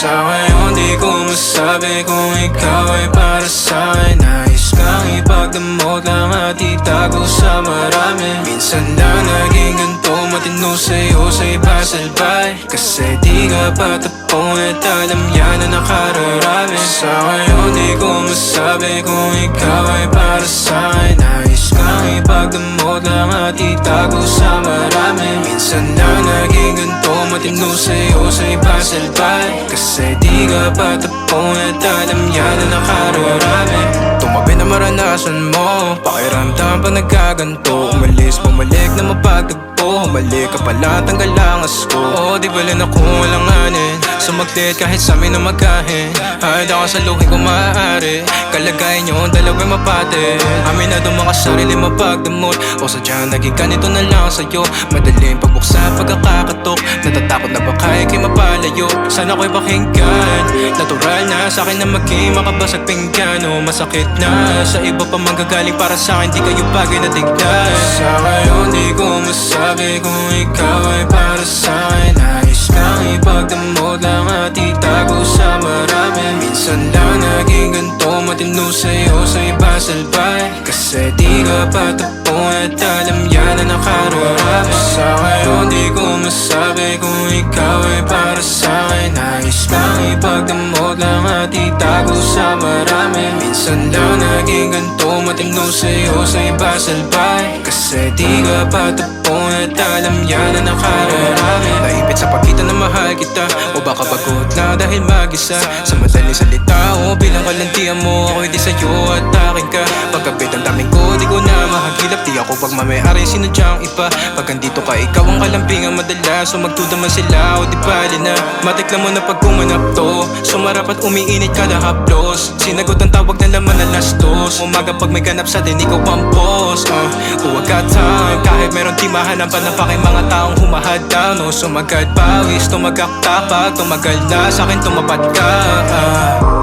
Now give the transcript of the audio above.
Sa ngayon di ko masabi kung ikaw ay para sa akin Nais kang ipagdamot lang at itago sa marami Minsan lang naging ganito matino sa'yo sa iba salbay Kasi di ka patapon at alam yan na nakararami Sa ngayon di ko masabi kung ikaw ay para sa akin Nais kang ipagdamot lang at itago sa marami Minsan lang naging ganito matino sa'yo sa iba salbay? Kasi di ka patapon at alam yan na nakararami Tumabi na maranasan mo Pakiramdam pa nagkaganto. Umalis, bumalik na mapagtagpo Humalik ka pala, tanggal ang asko Oo, di bala na kung walang anin? Sumaglit kahit sa amin na magkahin Handa ka sa luhin kung maaari. Kalagayan nyo ang dalawa'y mapate. Amin na mga sarili mapagdamot O sadyang naging ganito na lang sa'yo. Madaling pagbuksan pagkakakatok Natatakot na baka ikay mapalayo? Sana ko'y pakinggan. Natural na sa akin na maging makabasag pinggan. O masakit na sa iba pa manggagaling para sa akin. Di kayo bagay na tignan. Sa ngayon di ko masabi kung ikaw ay para sa akin. Nais kang ipagdamot lang at itago sa marami. Minsan lang naging ganito matino sa'yo sa iba salbay. Kasi di ka patapon at alam yan na nakararami Sa ngayon di ko masabi kung ikaw ay para sa akin. Nais kang ipagdamot lang at itago sa marami. Minsan lang naging ganito matino sa'yo sa iba salbay. Kasi di ka patapon at alam yan na nakararami. Naipit sa pagkita na mahal kita O baka bagot na dahil mag-isa. Sa madaling salita o bilang kalantian mo Ako'y di sa'yo at akin ka. Pagkabit ang daming ko ko na mahagilap Di ako pagmamayari sinadyang iba. Pag andito ka ikaw ang kalampingan madalas. So magtudaman sila o di bali na. Matikla mo na pag kumanap to. Sumarap at umiinit kada haplos. Sinagot ang tawag na laman na lastos Umaga pag may ganap sa din ikaw ang boss uh, Huwag ka time kahit meron timahan ang panapakay mga taong humahadang No. Sumagad pawis tumagak tapak Tumagal na. Sa akin tumapat ka ah.